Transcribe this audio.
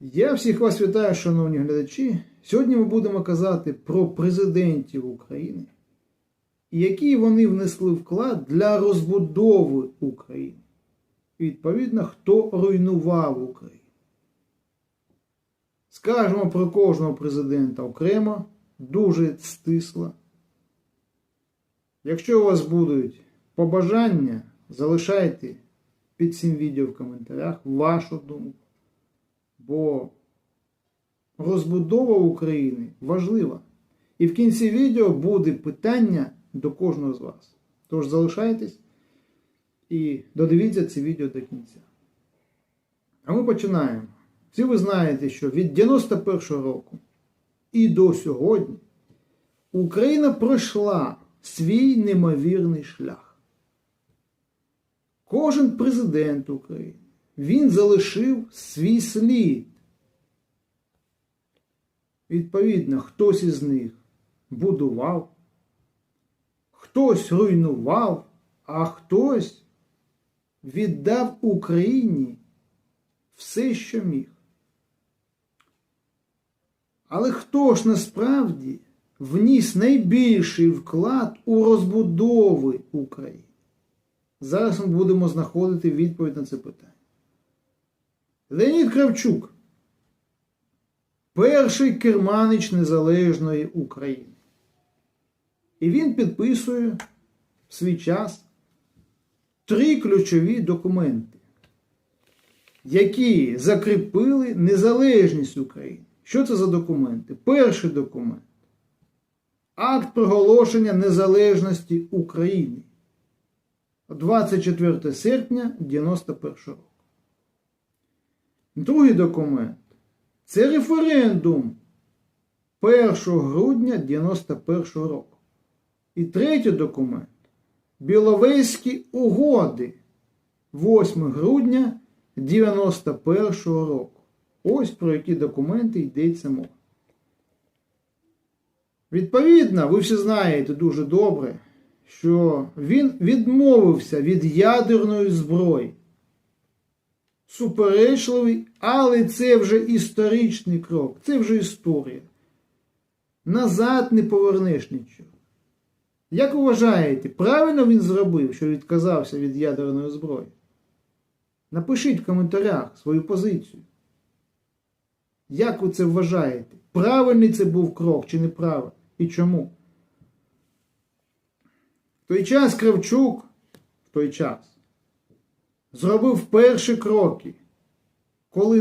Я всіх вас вітаю, шановні глядачі. Сьогодні ми будемо казати про президентів України і який вони внесли вклад для розбудови України. І, відповідно, хто руйнував Україну. Скажемо про кожного президента окремо, дуже стисло. Якщо у вас будуть побажання, залишайте під цим відео в коментарях вашу думку. Бо розбудова України важлива. І в кінці відео буде питання до кожного з вас. Тож залишайтесь і додивіться це відео до кінця. А ми починаємо. Всі ви знаєте, що від 91-го року і до сьогодні Україна пройшла свій неймовірний шлях. Кожен президент України він залишив свій слід. Відповідно, хтось із них будував, хтось руйнував, а хтось віддав Україні все, що міг. Але хто ж насправді вніс найбільший вклад у розбудови України? Зараз ми будемо знаходити відповідь на це питання. Леонід Кравчук, перший керманич Незалежної України. І він підписує в свій час три ключові документи, які закріпили незалежність України. Що це за документи? Перший документ. Акт проголошення незалежності України. 24 серпня 1991 року. Другий документ це референдум 1 грудня 1991 року. І третій документ Біловезькі угоди 8 грудня 1991 року. Ось про які документи йдеться мова. Відповідно, ви всі знаєте дуже добре, що він відмовився від ядерної зброї. Суперечливий, але це вже історичний крок, це вже історія. Назад не повернеш нічого. Як вважаєте, правильно він зробив, що відказався від ядерної зброї? Напишіть в коментарях свою позицію. Як ви це вважаєте? Правильний це був крок чи неправильний? І чому? В той час Кравчук, в той час, зробив перші кроки, коли